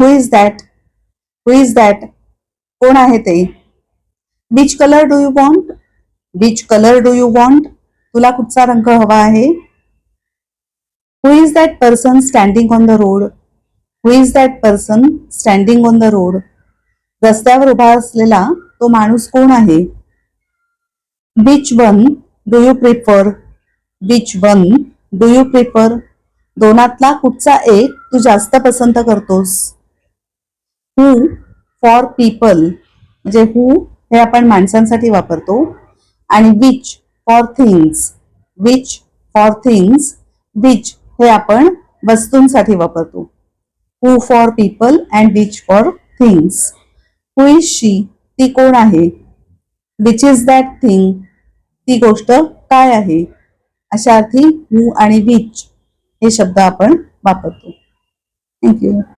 Who is that who is that कोण आहे ते? Which colour do you want which colour do you want तुला कुठचा रंग हवा आहे? Who is that person standing on the road who is that person standing on the road रस्त्यावर उभा असलेला तो माणूस कोण आहे? Which one do you prefer which one do you prefer दोनातला कुठचा एक तू जास्त पसंत करतोस? हू फॉर पीपल म्हणजे हू हे आपण माणसांसाठी वापरतो. आणि which for things which for things which हे आपण वस्तूंसाठी वापरतो. Who for people and which for things who is she ती कोण आहे? विच इज दॅट थिंग ती गोष्ट काय आहे? अशा अर्थी हू आणि विच हे शब्द आपण वापरतो. थँक्यू